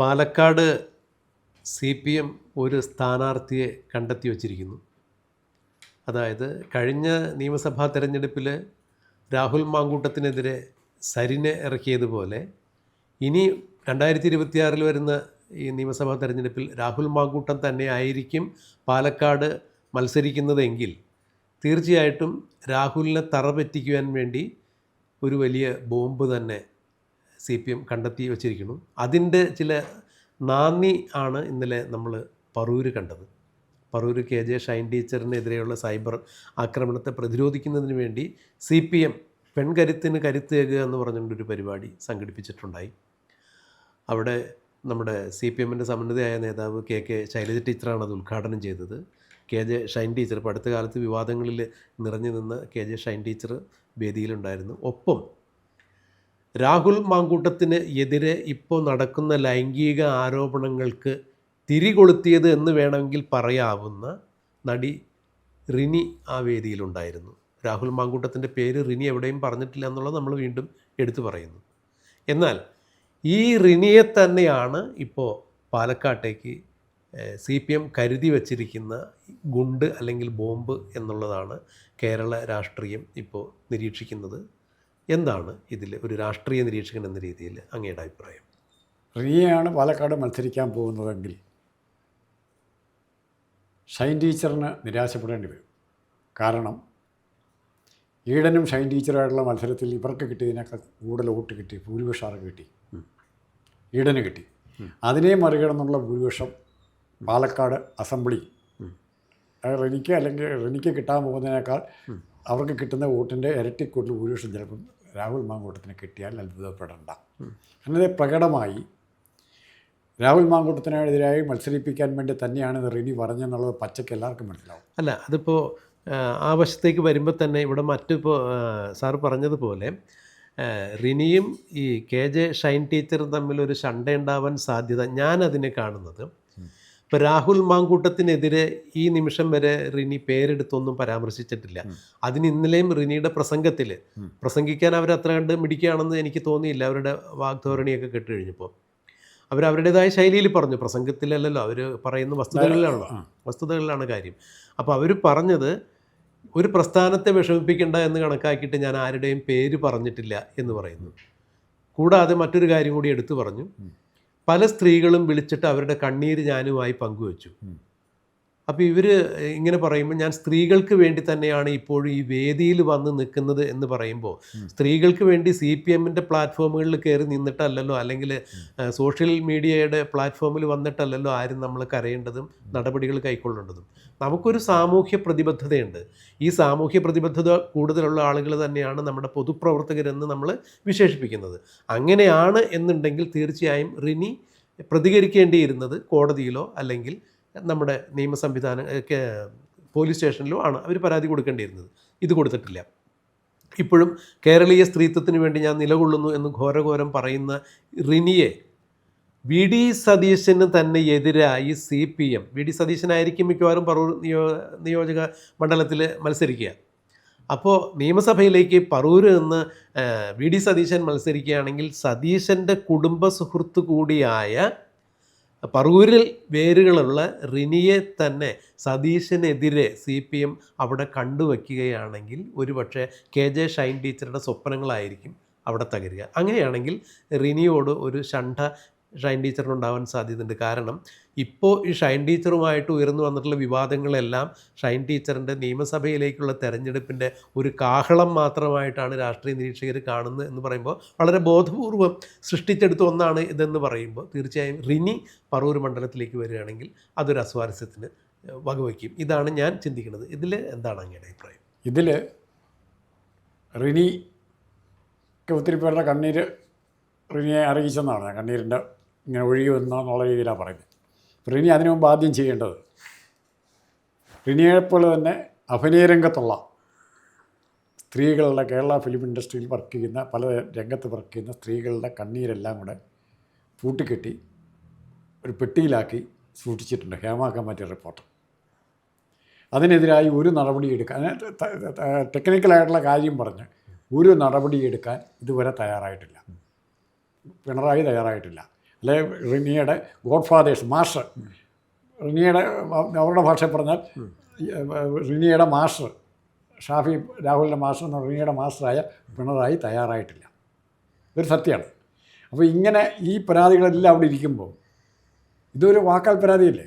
Palakkad C P M ഒരു സ്ഥാനാർത്ഥിയെ കണ്ടെത്തി വച്ചിരിക്കുന്നു. അതായത് കഴിഞ്ഞ നിയമസഭാ തെരഞ്ഞെടുപ്പിൽ രാഹുൽ മാങ്കൂട്ടത്തിനെതിരെ സരിനെ ഇറക്കിയതുപോലെ ഇനി രണ്ടായിരത്തി ഇരുപത്തിയാറിൽ വരുന്ന ഈ നിയമസഭാ തെരഞ്ഞെടുപ്പിൽ രാഹുൽ മാങ്കൂട്ടം തന്നെ ആയിരിക്കും പാലക്കാട് മത്സരിക്കുന്നതെങ്കിൽ തീർച്ചയായിട്ടും രാഹുലിനെ തറ പറ്റിക്കുവാൻ വേണ്ടി ഒരു വലിയ ബോംബ് തന്നെ സി പി എം കണ്ടെത്തി വച്ചിരിക്കുന്നു. അതിന്റെ ചില നാന്ദി ആണ് ഇന്നലെ നമ്മൾ പറൂര് കണ്ടത്. പറൂര് കെ ജെ ഷൈൻ ടീച്ചറിനെതിരെയുള്ള സൈബർ ആക്രമണത്തെ പ്രതിരോധിക്കുന്നതിന് വേണ്ടി സി പി എം പെൺകരുത്തിന് കരുത്തേകുക എന്ന് പറഞ്ഞുകൊണ്ടൊരു പരിപാടി സംഘടിപ്പിച്ചിട്ടുണ്ടായി. അവിടെ നമ്മുടെ സി പി എമ്മിന്റെ സമന്വിതയായ നേതാവ് കെ കെ ശൈലജ ടീച്ചറാണ് അത് ഉദ്ഘാടനം ചെയ്തത്. കെ ജെ ഷൈൻ ടീച്ചർ ഇപ്പോൾ അടുത്ത കാലത്ത് വിവാദങ്ങളിൽ നിറഞ്ഞു നിന്ന കെ ജെ ഷൈൻ ടീച്ചർ വേദിയിലുണ്ടായിരുന്നു. ഒപ്പം രാഹുൽ മാങ്കൂട്ടത്തിന് എതിരെ ഇപ്പോൾ നടക്കുന്ന ലൈംഗിക ആരോപണങ്ങൾക്ക് തിരികൊളുത്തിയത് എന്ന് വേണമെങ്കിൽ പറയാവുന്ന നടി റിനി ആ വേദിയിലുണ്ടായിരുന്നു. രാഹുൽ മാങ്കൂട്ടത്തിന്റെ പേര് റിനി എവിടെയും പറഞ്ഞിട്ടില്ല എന്നുള്ളത് നമ്മൾ വീണ്ടും എടുത്തു പറയുന്നു. എന്നാൽ ഈ റിനിയെ തന്നെയാണ് ഇപ്പോൾ പാലക്കാട്ടേക്ക് സി പി എം കരുതി വച്ചിരിക്കുന്ന ഗുണ്ട് അല്ലെങ്കിൽ ബോംബ് എന്നുള്ളതാണ് കേരള രാഷ്ട്രീയം ഇപ്പോൾ നിരീക്ഷിക്കുന്നത്. എന്താണ് ഇതിൽ ഒരു രാഷ്ട്രീയ നിരീക്ഷകൻ എന്ന രീതിയിൽ അങ്ങയുടെ അഭിപ്രായം? റിയയാണ് പാലക്കാട് മത്സരിക്കാൻ പോകുന്നതെങ്കിൽ ഷൈൻ ടീച്ചറിന് നിരാശപ്പെടേണ്ടി വരും. കാരണം ഈഡനും ഷൈൻ ടീച്ചറായിട്ടുള്ള മത്സരത്തിൽ ഇവർക്ക് കിട്ടിയതിനേക്കാൾ കൂടുതൽ വോട്ട് കിട്ടി ഭൂരിപക്ഷം ആർക്ക് കിട്ടി ഈഡന് കിട്ടി. അതിനെ മറികടന്നുള്ള ഭൂരിപക്ഷം പാലക്കാട് അസംബ്ലി. റെനിക്ക് അല്ലെങ്കിൽ റെനിക്ക് കിട്ടാൻ പോകുന്നതിനേക്കാൾ അവർക്ക് കിട്ടുന്ന വോട്ടിന്റെ ഇരട്ടി കൂടുതൽ ഭൂരിപക്ഷം ചിലപ്പം രാഹുൽ മാങ്കൂട്ടത്തിന് കിട്ടിയാൽ അത്ഭുതപ്പെടേണ്ട. അങ്ങനെ പ്രകടമായി രാഹുൽ മാങ്കൂട്ടത്തിനെതിരായി മത്സരിപ്പിക്കാൻ വേണ്ടി തന്നെയാണ് ഇത് റിനി പറഞ്ഞെന്നുള്ളത് പച്ചയ്ക്ക് എല്ലാവർക്കും മനസ്സിലാവും. അല്ല അതിപ്പോൾ ആ വശത്തേക്ക് വരുമ്പോൾ തന്നെ ഇവിടെ മറ്റിപ്പോൾ സാർ പറഞ്ഞതുപോലെ റിനിയും ഈ കെ ജെ ഷൈൻ ടീച്ചറും തമ്മിൽ ഒരു ഉണ്ടാവാൻ സാധ്യത ഞാൻ അതിനെ കാണുന്നത്. ഇപ്പോൾ രാഹുൽ മാങ്കൂട്ടത്തിനെതിരെ ഈ നിമിഷം വരെ റിനി പേരെടുത്തൊന്നും പരാമർശിച്ചിട്ടില്ല. അതിന് ഇന്നലെയും റിനിയുടെ പ്രസംഗത്തിൽ പ്രസംഗിക്കാൻ അവർ അത്ര കണ്ട് മിടിക്കുകയാണെന്ന് എനിക്ക് തോന്നിയില്ല. അവരുടെ വാഗ്ധോരണിയൊക്കെ കേട്ട് കഴിഞ്ഞപ്പോൾ അവർ അവരുടേതായ ശൈലിയിൽ പറഞ്ഞു. പ്രസംഗത്തിലല്ലല്ലോ അവർ പറയുന്ന വസ്തുതകളിലാണല്ലോ. വസ്തുതകളിലാണ് കാര്യം. അപ്പോൾ അവർ പറഞ്ഞത് ഒരു പ്രസ്ഥാനത്തെ വിഷമിപ്പിക്കേണ്ട എന്ന് കണക്കാക്കിയിട്ട് ഞാൻ ആരുടെയും പേര് പറഞ്ഞിട്ടില്ല എന്ന് പറയുന്നു. കൂടാതെ മറ്റൊരു കാര്യം കൂടി എടുത്തു പറഞ്ഞു. പല സ്ത്രീകളും വിളിച്ചിട്ട് അവരുടെ കണ്ണീര് ഞാനുമായി പങ്കുവച്ചു. അപ്പോൾ ഇവർ ഇങ്ങനെ പറയുമ്പോൾ ഞാൻ സ്ത്രീകൾക്ക് വേണ്ടി തന്നെയാണ് ഇപ്പോഴും ഈ വേദിയിൽ വന്ന് നിൽക്കുന്നത് എന്ന് പറയുമ്പോൾ സ്ത്രീകൾക്ക് വേണ്ടി സി പി എമ്മിന്റെ പ്ലാറ്റ്ഫോമുകളിൽ കയറി നിന്നിട്ടല്ലല്ലോ? അല്ലെങ്കിൽ സോഷ്യൽ മീഡിയയുടെ പ്ലാറ്റ്ഫോമിൽ വന്നിട്ടല്ലല്ലോ ആരും നമ്മൾ കരയേണ്ടതും നടപടികൾ കൈക്കൊള്ളേണ്ടതും? നമുക്കൊരു സാമൂഹ്യ പ്രതിബദ്ധതയുണ്ട്. ഈ സാമൂഹ്യ പ്രതിബദ്ധത കൂടുതലുള്ള ആളുകൾ തന്നെയാണ് നമ്മുടെ പൊതുപ്രവർത്തകരെന്ന് നമ്മൾ വിശേഷിപ്പിക്കുന്നത്. അങ്ങനെയാണ് എന്നുണ്ടെങ്കിൽ തീർച്ചയായും റിനി പ്രതികരിക്കേണ്ടിയിരുന്നത് കോടതിയിലോ അല്ലെങ്കിൽ നമ്മുടെ നിയമ സംവിധാനം പോലീസ് സ്റ്റേഷനിലോ ആണ് അവർ പരാതി കൊടുക്കേണ്ടിയിരുന്നത്. ഇത് കൊടുത്തിട്ടില്ല. ഇപ്പോഴും കേരളീയ സ്ത്രീത്വത്തിന് വേണ്ടി ഞാൻ നിലകൊള്ളുന്നു എന്ന് ഘോരഘോരം പറയുന്ന റിനിയെ വി ഡി സതീശന് തന്നെ എതിരായി C P M. V D സതീശനായിരിക്കും മിക്കവാറും പറവൂർ നിയോ നിയോജക മണ്ഡലത്തിൽ മത്സരിക്കുക. അപ്പോൾ നിയമസഭയിലേക്ക് പറൂർ നിന്ന് വി ഡി സതീശൻ മത്സരിക്കുകയാണെങ്കിൽ സതീശന്റെ കുടുംബ സുഹൃത്തു കൂടിയായ പറവൂരിൽ വേരുകളുള്ള റിനിയെ തന്നെ സതീശനെതിരെ സി പി എം അവിടെ കണ്ടുവയ്ക്കുകയാണെങ്കിൽ ഒരുപക്ഷെ കെ ജെ ഷൈൻ ടീച്ചറുടെ സ്വപ്നങ്ങളായിരിക്കും അവിടെ തകരുക. അങ്ങനെയാണെങ്കിൽ റിനിയോട് ഒരു ഷണ്ഠ ഷൈൻ ടീച്ചറിനുണ്ടാവാൻ സാധ്യതയുണ്ട്. കാരണം ഇപ്പോൾ ഈ ഷൈൻ ടീച്ചറുമായിട്ട് ഉയർന്നു വന്നിട്ടുള്ള വിവാദങ്ങളെല്ലാം ഷൈൻ ടീച്ചറിന്റെ നിയമസഭയിലേക്കുള്ള തെരഞ്ഞെടുപ്പിന്റെ ഒരു കാഹളം മാത്രമായിട്ടാണ് രാഷ്ട്രീയ നിരീക്ഷകർ കാണുന്നത് എന്ന് പറയുമ്പോൾ വളരെ ബോധപൂർവം സൃഷ്ടിച്ചെടുത്ത ഒന്നാണ് ഇതെന്ന് പറയുമ്പോൾ തീർച്ചയായും റിനി പറവൂർ മണ്ഡലത്തിലേക്ക് വരികയാണെങ്കിൽ അതൊരു അസ്വാരസ്യത്തിന് വകവയ്ക്കും. ഇതാണ് ഞാൻ ചിന്തിക്കുന്നത്. ഇതിൽ എന്താണ് അങ്ങയുടെ അഭിപ്രായം? ഇതിൽ റിനി ഒത്തിരി പേരുടെ കണ്ണീര് റിനിയെ അറിയിച്ചെന്നാണ്. കണ്ണീരിന്റെ ഇങ്ങനെ ഒഴുകി വന്നെന്നുള്ള രീതിയിലാണ് പറയുന്നത്. റിനി അതിനു മുമ്പ് ആദ്യം ചെയ്യേണ്ടത് റിനിയെപ്പോലെ തന്നെ അഭിനയ രംഗത്തുള്ള സ്ത്രീകളുടെ കേരള ഫിലിം ഇൻഡസ്ട്രിയിൽ വർക്ക് ചെയ്യുന്ന പല രംഗത്ത് വർക്ക് ചെയ്യുന്ന സ്ത്രീകളുടെ കണ്ണീരെല്ലാം കൂടെ പൂട്ടിക്കെട്ടി ഒരു പെട്ടിയിലാക്കി സൂക്ഷിച്ചിട്ടുണ്ട് ഹേമ കമ്മിറ്റി റിപ്പോർട്ട് അതിനെതിരായി ഒരു നടപടി എടുക്കാൻ ടെക്നിക്കലായിട്ടുള്ള കാര്യം പറഞ്ഞ് ഒരു നടപടി എടുക്കാൻ ഇതുവരെ തയ്യാറായിട്ടില്ല. പിണറായി തയ്യാറായിട്ടില്ല. അല്ലെ റിനിയുടെ ഗോഡ് ഫാദേഴ്സ് മാസ്റ്റർ. റിനിയുടെ അവരുടെ ഭാഷ പറഞ്ഞാൽ റിനിയുടെ മാസ്റ്റർ ഷാഫി രാഹുലിന്റെ മാസ്റ്റർ എന്ന റിനിയുടെ മാസ്റ്ററായ പിണറായി തയ്യാറായിട്ടില്ല. ഇതൊരു സത്യമാണ്. അപ്പോൾ ഇങ്ങനെ ഈ പരാതികളെല്ലാം അവിടെ ഇരിക്കുമ്പോൾ ഇതൊരു വാക്കാൽ പരാതിയല്ലേ?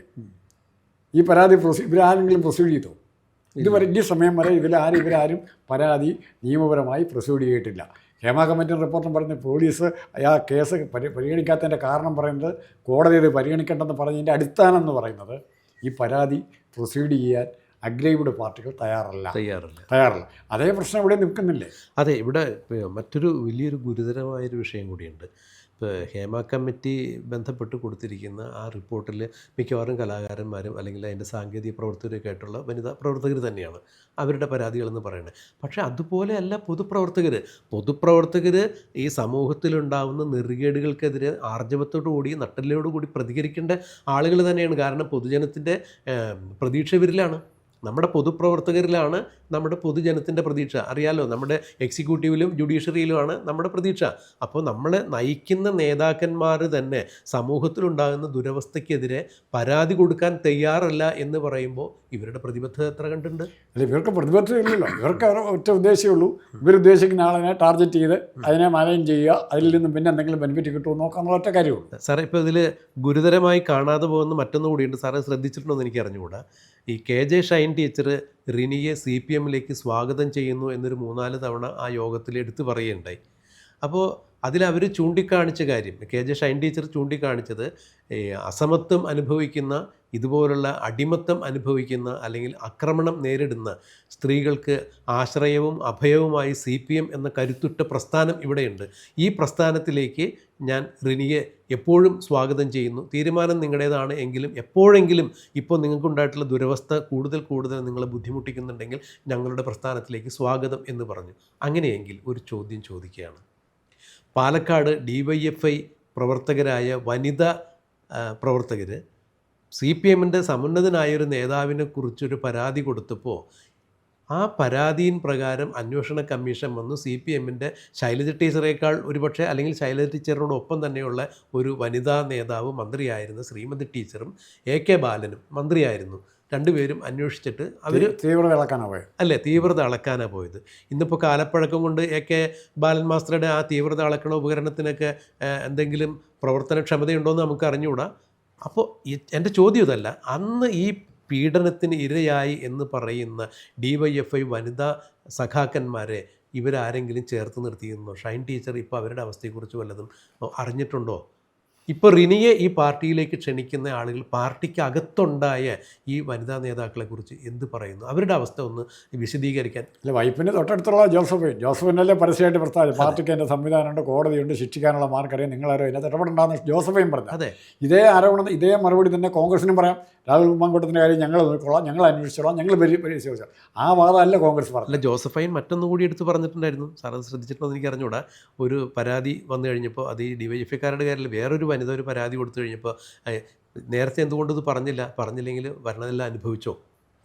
ഈ പരാതി പ്രൊസീ ഇവരാരെങ്കിലും പ്രൊസീഡ് ചെയ്തോ? ഇതുവരെ ഈ സമയം വരെ ഇതിലാരും ഇവരാരും പരാതി നിയമപരമായി പ്രൊസീഡ് ചെയ്തിട്ടില്ല. ഹേമ കമ്മിറ്റി റിപ്പോർട്ടും പറഞ്ഞ് പോലീസ് ആ കേസ് പരി പരിഗണിക്കാത്തതിന്റെ കാരണം പറയുന്നത് കോടതി ഇത് പരിഗണിക്കേണ്ടെന്ന് പറഞ്ഞതിന്റെ അടിസ്ഥാനം എന്ന് പറയുന്നത് ഈ പരാതി പ്രൊസീഡ് ചെയ്യാൻ അഗ്രൈവ്ഡ് പാർട്ടികൾ തയ്യാറല്ല. തയ്യാറല്ല. തയ്യാറല്ല. അതേ പ്രശ്നം ഇവിടെ നിൽക്കുന്നില്ലേ? അതെ ഇവിടെ മറ്റൊരു വലിയൊരു ഗുരുതരമായൊരു വിഷയം കൂടിയുണ്ട്. ഹേമ കമ്മിറ്റി ബന്ധപ്പെട്ട് കൊടുത്തിരിക്കുന്ന ആ റിപ്പോർട്ടിൽ മിക്കവാറും കലാകാരന്മാരും അല്ലെങ്കിൽ അതിന്റെ സാങ്കേതിക പ്രവർത്തകരൊക്കെ ആയിട്ടുള്ള വനിതാ പ്രവർത്തകർ തന്നെയാണ്. അവരുടെ പരാതികളെന്ന് പറയുന്നത് പക്ഷേ അതുപോലെയല്ല പൊതുപ്രവർത്തകർ പൊതുപ്രവർത്തകർ ഈ സമൂഹത്തിലുണ്ടാവുന്ന നെറുകേടുകൾക്കെതിരെ ആർജവത്തോടു കൂടി നട്ടലോടു കൂടി പ്രതികരിക്കേണ്ട ആളുകൾ തന്നെയാണ്. കാരണം പൊതുജനത്തിന്റെ പ്രതീക്ഷ ഇവരിലാണ്. നമ്മുടെ പൊതുപ്രവർത്തകരിലാണ് നമ്മുടെ പൊതുജനത്തിന്റെ പ്രതീക്ഷ. അറിയാലോ നമ്മുടെ എക്സിക്യൂട്ടീവിലും ജുഡീഷ്യറിയിലുമാണ് നമ്മുടെ പ്രതീക്ഷ. അപ്പോൾ നമ്മൾ നയിക്കുന്ന നേതാക്കന്മാർ തന്നെ സമൂഹത്തിലുണ്ടാകുന്ന ദുരവസ്ഥയ്ക്കെതിരെ പരാതി കൊടുക്കാൻ തയ്യാറല്ല എന്ന് പറയുമ്പോൾ ഇവരുടെ പ്രതിബദ്ധത എത്ര കണ്ടുണ്ട്? അല്ല ഇവർക്ക് പ്രതിബദ്ധതയില്ലല്ലോ ഇവർക്ക് ഒറ്റ ഉദ്ദേശമേ ഉള്ളൂ. ഇവരുദ്ദേശിക്കുന്ന ആളിനെ ടാർഗറ്റ് ചെയ്ത് അതിനെ മാനേജ് ചെയ്യുക അതിൽ നിന്നും പിന്നെ എന്തെങ്കിലും ബെനിഫിറ്റ് കിട്ടുമോ നോക്കാനുള്ള ഒറ്റ കാര്യമുള്ളൂ. സാറേ ഇപ്പോൾ ഇതിൽ ഗുരുതരമായി കാണാതെ പോകുന്ന മറ്റൊന്നുകൂടിയുണ്ട് സാറേ ശ്രദ്ധിച്ചിട്ടുണ്ടോ എന്ന് എനിക്ക് അറിഞ്ഞുകൂടാ. ഈ കെ ജെ ഷൈൻ ടീച്ചർ റിനിയെ സി പി എമ്മിലേക്ക് സ്വാഗതം ചെയ്യുന്നു എന്നൊരു മൂന്നാൽ തവണ ആ യോഗത്തിൽ എടുത്തു പറയുകയുണ്ടായി. അപ്പോൾ അതിലവർ ചൂണ്ടിക്കാണിച്ച കാര്യം കെ ജെ ഷൈൻ ടീച്ചർ ചൂണ്ടിക്കാണിച്ചത് അസമത്വം അനുഭവിക്കുന്ന ഇതുപോലുള്ള അടിമത്തം അനുഭവിക്കുന്ന അല്ലെങ്കിൽ ആക്രമണം നേരിടുന്ന സ്ത്രീകൾക്ക് ആശ്രയവും അഭയവുമായി സി പി എം എന്ന കരുത്തുറ്റ പ്രസ്ഥാനം ഇവിടെയുണ്ട്. ഈ പ്രസ്ഥാനത്തിലേക്ക് ഞാൻ റിനിയെ എപ്പോഴും സ്വാഗതം ചെയ്യുന്നു. തീരുമാനം നിങ്ങളുടേതാണ് എങ്കിലും എപ്പോഴെങ്കിലും ഇപ്പോൾ നിങ്ങൾക്കുണ്ടായിട്ടുള്ള ദുരവസ്ഥ കൂടുതൽ കൂടുതൽ നിങ്ങളെ ബുദ്ധിമുട്ടിക്കുന്നുണ്ടെങ്കിൽ ഞങ്ങളുടെ പ്രസ്ഥാനത്തിലേക്ക് സ്വാഗതം എന്ന് പറഞ്ഞു. അങ്ങനെയെങ്കിൽ ഒരു ചോദ്യം ചോദിക്കുകയാണ്. Palakkad D Y F I പ്രവർത്തകരായ വനിത പ്രവർത്തകർ സി പി എമ്മിന്റെ സമുന്നതനായൊരു നേതാവിനെ കുറിച്ചൊരു പരാതി കൊടുത്തപ്പോൾ ആ പരാതിയിൻ പ്രകാരം അന്വേഷണ കമ്മീഷൻ വന്നു. സി പി എമ്മിന്റെ ശൈലജ ടീച്ചറേക്കാൾ ഒരുപക്ഷെ അല്ലെങ്കിൽ ശൈലജ ടീച്ചറിനോടൊപ്പം തന്നെയുള്ള ഒരു വനിതാ നേതാവ് മന്ത്രിയായിരുന്ന ശ്രീമതി ടീച്ചറും എ കെ ബാലനും മന്ത്രിയായിരുന്നു. രണ്ടുപേരും അന്വേഷിച്ചിട്ട് അവർ തീവ്രത അളക്കാനാണ് പോയത്. അല്ലേ തീവ്രത അളക്കാനാണ് പോയത്. ഇന്നിപ്പോൾ കാലപ്പഴക്കം കൊണ്ട് എ കെ ബാലൻ മാസ്റ്ററുടെ ആ തീവ്രത അളക്കണ ഉപകരണത്തിനൊക്കെ എന്തെങ്കിലും പ്രവർത്തനക്ഷമതയുണ്ടോ എന്ന് നമുക്ക് അറിഞ്ഞുകൂടാ അപ്പോൾ എന്റെ ചോദ്യം ഇതല്ല. അന്ന് ഈ പീഡനത്തിന് ഇരയായി എന്ന് പറയുന്ന ഡി വൈ എഫ് ഐ വനിതാ സഖാക്കന്മാരെ ഇവരാരെങ്കിലും ചേർത്ത് നിർത്തിയിരുന്നോ ഷൈൻ ടീച്ചർ ഇപ്പോൾ അവരുടെ അവസ്ഥയെക്കുറിച്ച് വല്ലതും അറിഞ്ഞിട്ടുണ്ടോ? ഇപ്പോൾ റിനിയെ ഈ പാർട്ടിയിലേക്ക് ക്ഷണിക്കുന്ന ആളുകൾ പാർട്ടിക്ക് അകത്തുണ്ടായ ഈ വനിതാ നേതാക്കളെ കുറിച്ച് എന്ത് പറയുന്നു? അവരുടെ അവസ്ഥ ഒന്ന് വിശദീകരിക്കാൻ. അല്ല വൈഫിന് തൊട്ടടുത്തുള്ള ജോസഫ് ജോസഫിനല്ലേ പരസ്യമായിട്ട് പ്രസ്താവിച്ചു പാർട്ടിക്ക് എന്റെ സംവിധാനമുണ്ട് കോടതിയുണ്ട് ശിക്ഷിക്കാനുള്ള മാർക്കറിയാം നിങ്ങളാരോ ഇതിനകത്ത് ഇടപെടണ്ടെന്ന് ജോസഫയും പറഞ്ഞു. അതെ. ഇതേ ആരോപണം ഇതേ മറുപടി തന്നെ കോൺഗ്രസിനും പറയാം. രാഹുൽ മാങ്കൂട്ടത്തിന്റെ കാര്യം ഞങ്ങൾ നോക്കിക്കോളാം ഞങ്ങൾ അന്വേഷിച്ചോളാം ഞങ്ങൾ പരി പരിശോധിച്ചോളാം. ആ വാദമല്ല കോൺഗ്രസ് പറഞ്ഞു അല്ല ജോസഫൈൻ മറ്റൊന്നും കൂടി എടുത്ത് പറഞ്ഞിട്ടുണ്ടായിരുന്നു. സാറത് ശ്രദ്ധിച്ചിട്ടുണ്ടെന്ന് എനിക്ക് അറിഞ്ഞൂടാ ഒരു പരാതി വന്നു കഴിഞ്ഞപ്പോൾ അത് ഈ ഡിവൈഎഫ്ഐക്കാരുടെ കാര്യത്തിൽ വേറൊരു വനിത ഒരു പരാതി കൊടുത്തു കഴിഞ്ഞപ്പോൾ നേരത്തെ എന്തുകൊണ്ട് ഇത് പറഞ്ഞില്ല? പറഞ്ഞില്ലെങ്കിൽ വരണതെല്ലാം അനുഭവിച്ചോ?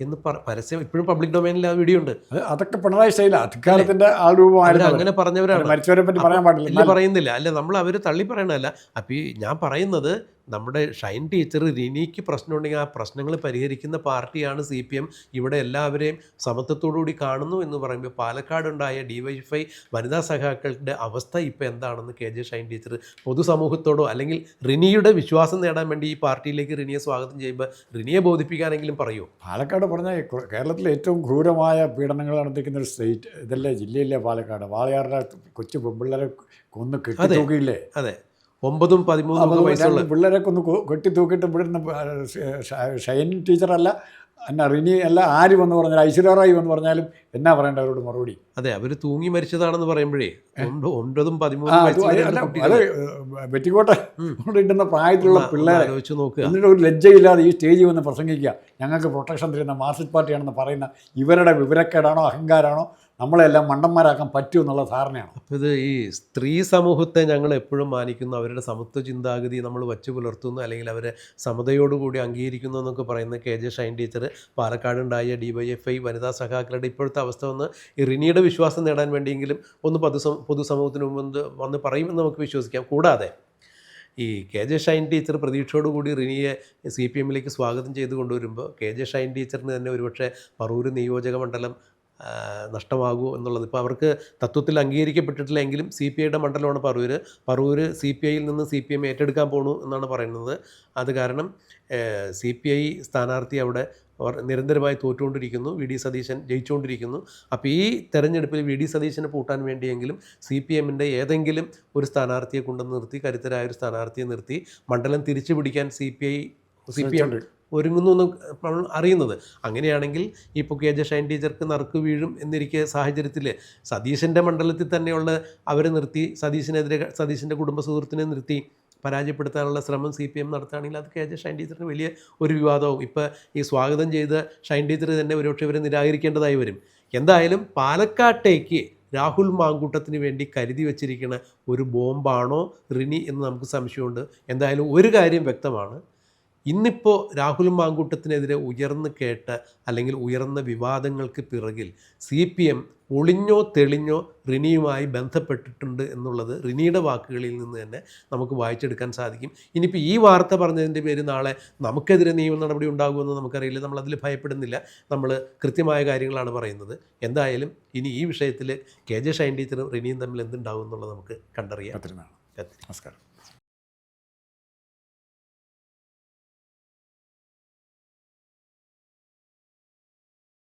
എന്ന് പരസ്യം ഇപ്പോഴും പബ്ലിക് ഡൊമൈനിൽ ആ വീഡിയോ ഉണ്ട്. അതൊക്കെ പിണറായി ശൈല അധികാരത്തിന്റെ ആ രൂപമായിരുന്നു അങ്ങനെ പറഞ്ഞവരാണ്. മരിച്ചവരെ പറ്റി പറയാൻ പാടില്ല. പറയുന്നില്ല. അല്ല നമ്മൾ അവർ തള്ളി പറയണതല്ല. അപ്പം ഞാൻ പറയുന്നത് നമ്മുടെ ഷൈൻ ടീച്ചർ റിനിക്ക് പ്രശ്നമുണ്ടെങ്കിൽ ആ പ്രശ്നങ്ങൾ പരിഹരിക്കുന്ന പാർട്ടിയാണ് സി പി എം. ഇവിടെ എല്ലാവരെയും സമത്വത്തോടുകൂടി കാണുന്നു എന്ന് പറയുമ്പോൾ പാലക്കാടുണ്ടായ ഡി വൈഫൈ വനിതാ സഖാക്കളുടെ അവസ്ഥ ഇപ്പോൾ എന്താണെന്ന് കെ ജെ ഷൈൻ ടീച്ചർ പൊതുസമൂഹത്തോടോ അല്ലെങ്കിൽ റിനിയുടെ വിശ്വാസം നേടാൻ വേണ്ടി ഈ പാർട്ടിയിലേക്ക് റിനിയെ സ്വാഗതം ചെയ്യുമ്പോൾ റിനിയെ ബോധിപ്പിക്കാനെങ്കിലും പറയൂ. പാലക്കാട് പറഞ്ഞ കേരളത്തിലെ ഏറ്റവും ക്രൂരമായ പീഡനങ്ങൾ നടത്തിക്കുന്ന ഒരു സ്റ്റേറ്റ് ഇതല്ലേ? ജില്ലയിലെ പാലക്കാട്. വാളയാറിലെ കൊച്ചു പെമ്പിള്ളേരെ കൊന്ന് കിട്ടി തൂക്കിയില്ലേ അതെ. ഒമ്പതും പതിമൂന്നും വയസ്സുള്ള പിള്ളേരൊക്കെ ഒന്ന് കൊട്ടി തൂക്കിയിട്ട് ഇവിടുന്ന് ഷൈൻ ടീച്ചറല്ല എന്നാ റിനി അല്ല ആര് വന്ന് പറഞ്ഞാൽ ഐശ്വര്യറായി വന്ന് പറഞ്ഞാലും എന്നാ പറയേണ്ട അവരോട് മറുപടി? അതെ അവർ തൂങ്ങി മരിച്ചതാണെന്ന് പറയുമ്പോഴേ ഒമ്പതും ഒൻപതും പതിമൂന്നും അത് വെറ്റിക്കോട്ടെ ഇട്ടുന്ന പ്രായത്തിലുള്ള പിള്ളേരെ വെച്ച് നോക്കുക. എന്നിട്ട് ഒരു ലജ്ജയില്ലാതെ ഈ സ്റ്റേജിൽ വന്ന് പ്രസംഗിക്കുക. ഞങ്ങൾക്ക് പ്രൊട്ടക്ഷൻ തരുന്ന മാർസിസ്റ്റ് പാർട്ടിയാണെന്ന് പറയുന്ന ഇവരുടെ വിവരക്കേടാണോ അഹങ്കാരമാണോ? നമ്മളെല്ലാം മണ്ടന്മാരാക്കാൻ പറ്റൂ എന്നുള്ള ധാരണയാണ്. അപ്പോൾ ഇത് ഈ സ്ത്രീ സമൂഹത്തെ ഞങ്ങൾ എപ്പോഴും മാനിക്കുന്നു അവരുടെ സമത്വ ചിന്താഗതി നമ്മൾ വച്ചു പുലർത്തുന്നു അല്ലെങ്കിൽ അവരെ സമതയോടുകൂടി അംഗീകരിക്കുന്നു എന്നൊക്കെ പറയുന്ന കെ ജെ ഷൈൻ ടീച്ചർ പാലക്കാടുണ്ടായ ഡി വൈ എഫ് ഐ വനിതാ സഖാക്കളുടെ ഇപ്പോഴത്തെ അവസ്ഥ ഒന്ന് ഇറിനിയുടെ റിനിയുടെ വിശ്വാസം നേടാൻ വേണ്ടിയെങ്കിലും ഒന്ന് പൊതുസം പൊതുസമൂഹത്തിന് മുമ്പ് വന്ന് പറയുമെന്ന് നമുക്ക് വിശ്വസിക്കാം. കൂടാതെ ഈ കെ ജെ ഷൈൻ ടീച്ചർ പ്രതീക്ഷയോടുകൂടി റിനിയെ സി പി എമ്മിലേക്ക് സ്വാഗതം ചെയ്തു കൊണ്ടുവരുമ്പോൾ കെ ജെ ഷൈൻ ടീച്ചറിന് തന്നെ ഒരുപക്ഷെ പറവൂർ നിയോജക മണ്ഡലം ആ, നഷ്ടമാകുമോ എന്നുള്ളത്. ഇപ്പോൾ അവർക്ക് തത്വത്തിൽ അംഗീകരിക്കപ്പെട്ടിട്ടില്ലെങ്കിലും സി പി ഐയുടെ മണ്ഡലമാണ് പറവൂർ പറവൂർ സി പി ഐയിൽ നിന്ന് സി പി എം ഏറ്റെടുക്കാൻ പോണു എന്നാണ് പറയുന്നത്. അത് കാരണം സി പി ഐ സ്ഥാനാർത്ഥി അവിടെ അവർ നിരന്തരമായി തോറ്റുകൊണ്ടിരിക്കുന്നു. വി ഡി സതീശൻ ജയിച്ചുകൊണ്ടിരിക്കുന്നു. അപ്പോൾ ഈ തെരഞ്ഞെടുപ്പിൽ വി ഡി സതീശനെ പൂട്ടാൻ വേണ്ടിയെങ്കിലും സി പി എമ്മിന്റെ ഏതെങ്കിലും ഒരു സ്ഥാനാർത്ഥിയെ കൊണ്ടു നിർത്തി കരുത്തരായ ഒരു സ്ഥാനാർത്ഥിയെ നിർത്തി മണ്ഡലം തിരിച്ചു പിടിക്കാൻ C P I C P M ഒരുങ്ങുന്നു എന്ന് അറിയുന്നത്. അങ്ങനെയാണെങ്കിൽ കെ ജെ ഷൈൻ ടീച്ചർക്ക് നറുക്ക് വീഴും എന്നിരിക്കെ സാഹചര്യത്തിൽ സതീശന്റെ മണ്ഡലത്തിൽ തന്നെയുള്ള അവരെ നിർത്തി സതീശിനെതിരെ സതീശന്റെ കുടുംബ സുഹൃത്തിനെ നിർത്തി പരാജയപ്പെടുത്താനുള്ള ശ്രമം സി പി എം നടത്തുകയാണെങ്കിൽ അത് കെ ജെ ഷൈൻ ടീച്ചറിന് വലിയ ഒരു വിവാദവും ഇപ്പോൾ ഈ സ്വാഗതം ചെയ്ത ഷൈൻ ടീച്ചർ തന്നെ ഒരുപക്ഷെ ഇവരെ നിരാകരിക്കേണ്ടതായി വരും. എന്തായാലും പാലക്കാട്ടേക്ക് രാഹുൽ മാങ്കൂട്ടത്തിന് വേണ്ടി കരുതി വച്ചിരിക്കുന്ന ഒരു ബോംബാണോ റിനി എന്ന് നമുക്ക് സംശയമുണ്ട്. എന്തായാലും ഒരു കാര്യം വ്യക്തമാണ്. ഇന്നിപ്പോൾ രാഹുൽ മാങ്കൂട്ടത്തിനെതിരെ ഉയർന്നു കേട്ട അല്ലെങ്കിൽ ഉയർന്ന വിവാദങ്ങൾക്ക് പിറകിൽ സി പി എം ഒളിഞ്ഞോ തെളിഞ്ഞോ റിനിയുമായി ബന്ധപ്പെട്ടിട്ടുണ്ട് എന്നുള്ളത് റിനിയുടെ വാക്കുകളിൽ നിന്ന് തന്നെ നമുക്ക് വായിച്ചെടുക്കാൻ സാധിക്കും. ഇനിയിപ്പോൾ ഈ വാർത്ത പറഞ്ഞതിന്റെ പേര് നാളെ നമുക്കെതിരെ നിയമ നടപടി ഉണ്ടാകുമെന്ന് നമുക്കറിയില്ല. നമ്മളതിൽ ഭയപ്പെടുന്നില്ല. നമ്മൾ കൃത്യമായ കാര്യങ്ങളാണ് പറയുന്നത്. എന്തായാലും ഇനി ഈ വിഷയത്തിൽ കെ ജെ ഷൈൻ ടീച്ചറും റിനിയും തമ്മിൽ എന്തുണ്ടാവും എന്നുള്ളത് നമുക്ക് കണ്ടറിയാം. നമസ്കാരം.